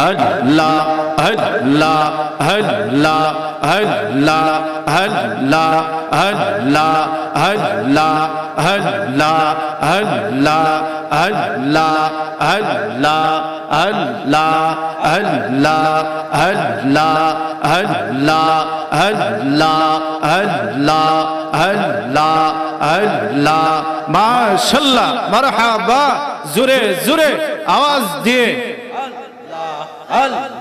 আল্লাহ আল্লাহ আল্লাহ আল্লাহ আল্লাহ আল্লাহ আল্লাহ আল্লাহ আল্লাহ আল্লাহ আল্লাহ আল্লাহ আল্লাহ আল্লাহ আল্লাহ আল্লাহ আল্লাহ আল্লাহ আল্লাহ মাশাল্লাহ মারহাবা জোরে জোরে আওয়াজ দিয়ে هل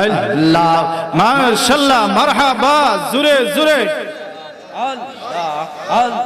আল্লাহ মাশাল্লাহ মারহাবা জুরে জুরে আল্লাহ আল্লাহ।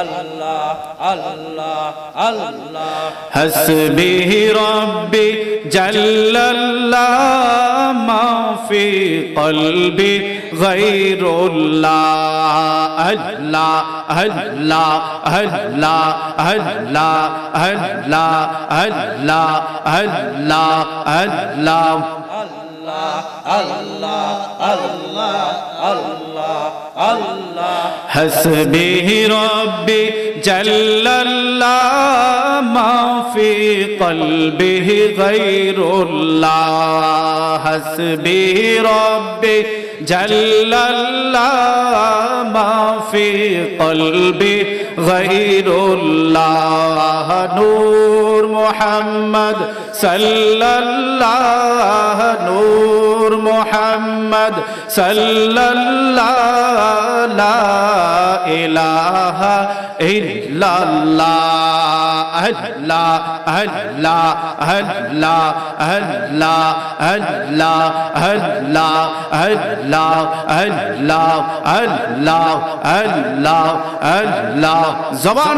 আল্লাহ আল্লাহ আল্লাহ হসবি রব্বি জাল্লাল্লাহ মা ফি কলবি গায়রুল্লাহ আল্লাহ আল্লাহ আল্লাহ আল্লাহ আল্লাহ আল্লাহ আল্লাহ আল্লাহ الله الله الله الله حسبه ربي جل الله ما في قلبه غير الله حسبه ربي جل الله ما في قلبي غير الله نور محمد صلى الله محمد صلى الله لا إله إلا الله الله الله الله الله الله الله الله الله الله الله الله জবান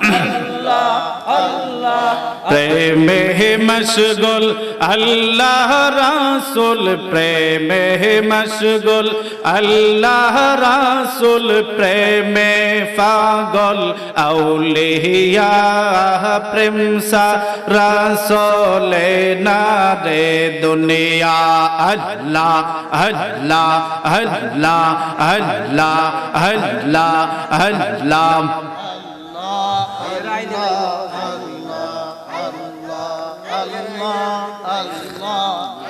प्रेम मशगुल, अल्लाह रसुल, प्रेम मशगुल, अल्लाह रसुल, प्रेम फागुल औलिया प्रेम सा रसोल नारे दुनिया अल्लाह अल्लाह अल्लाह अल्लाह अल्लाह अल्लाह। Allah, Allah.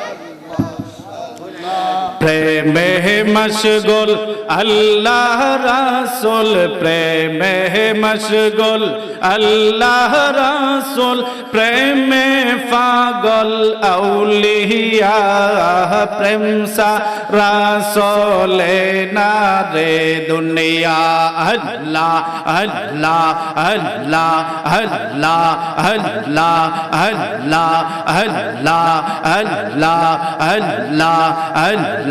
প্রেমে মশগুল, আল্লাহ রাসুল। প্রেমে মশগুল, আল্লাহ রাসুল। প্রেমে পাগল, আউলিয়া প্রেম রাসুলে না রে দুনিয়া। আল্লাহ আল্লাহ আল্লাহ আল্লাহ আল্লাহ আল্লাহ আল্লাহ আল্লাহ আল্লাহ আল্লাহ।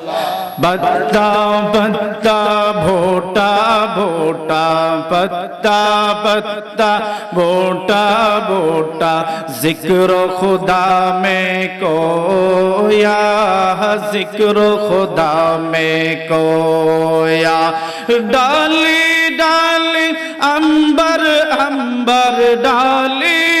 بتا بتا بھوٹا بھوٹا بتا بتا بھوٹا بھوٹا ذکر خدا میں کویا ذکر خدا میں کویا ڈالی ڈالی امبر امبر ڈالی